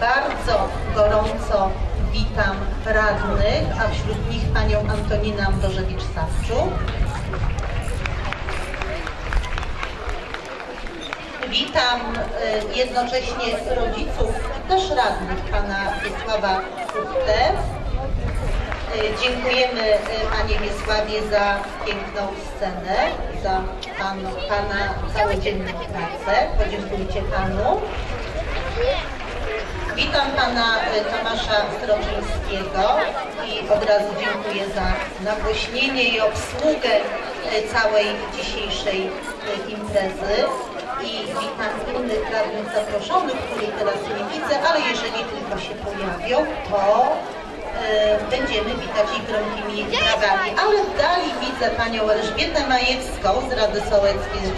bardzo gorąco witam radnych, a wśród nich panią Antoninę Ambrożewicz-Sawczuk. Witam e, jednocześnie rodziców też radnych pana Wiesława Kuchtę. E, Dziękujemy e, Panie Wiesławie za piękną scenę, za panu, Pana całodzienną pracę. Podziękujcie Panu. Witam Pana e, Tomasza Stroczyńskiego i od razu dziękuję za nagłośnienie i obsługę e, całej dzisiejszej e, imprezy. I witam innych radnych zaproszonych, których teraz nie widzę, ale jeżeli tylko się pojawią, to będziemy witać ich gromkimi brawami. Ale w dali widzę Panią Elżbietę Majewską z Rady Sołeckiej z.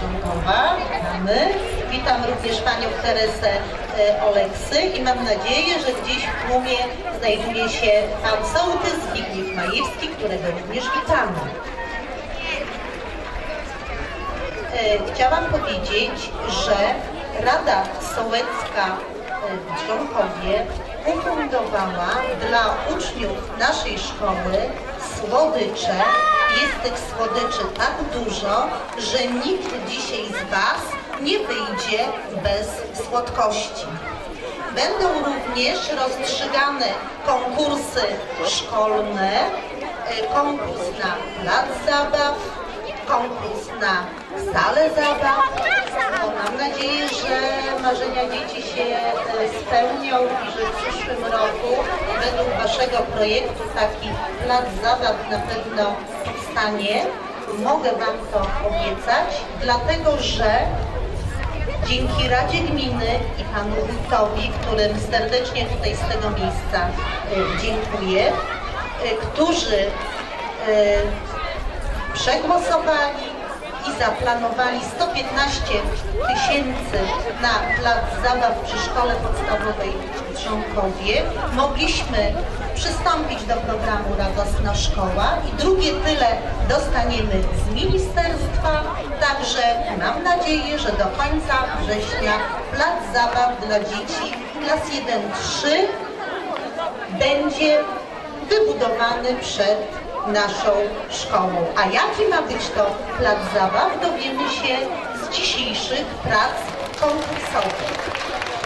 Witamy. Witam również Panią Teresę e, Oleksy i mam nadzieję, że gdzieś w tłumie znajduje się Pan Sołtys Zbigniew Majewski, którego również witamy. E, Chciałam powiedzieć, że Rada Sołecka e, w ufundowała dla uczniów naszej szkoły słodycze. Jest tych słodyczy tak dużo, że nikt dzisiaj z Was nie wyjdzie bez słodkości. Będą również rozstrzygane konkursy szkolne, e, konkurs na plac zabaw, konkurs na salę zabaw. Mam nadzieję, że marzenia dzieci się e, spełnią i że w przyszłym roku według Waszego projektu taki plac zabaw na pewno powstanie. Mogę Wam to obiecać, dlatego że dzięki Radzie Gminy i Panu Wójtowi, którym serdecznie tutaj z tego miejsca e, dziękuję, e, którzy przegłosowali i zaplanowali 115 tysięcy na plac zabaw przy szkole podstawowej w Trząkowie, mogliśmy przystąpić do programu Radosna Szkoła i drugie tyle dostaniemy z ministerstwa, także mam nadzieję, że do końca września plac zabaw dla dzieci klas 1-3 będzie wybudowany przed naszą szkołą. A jaki ma być to plac zabaw, dowiemy się z dzisiejszych prac konkursowych.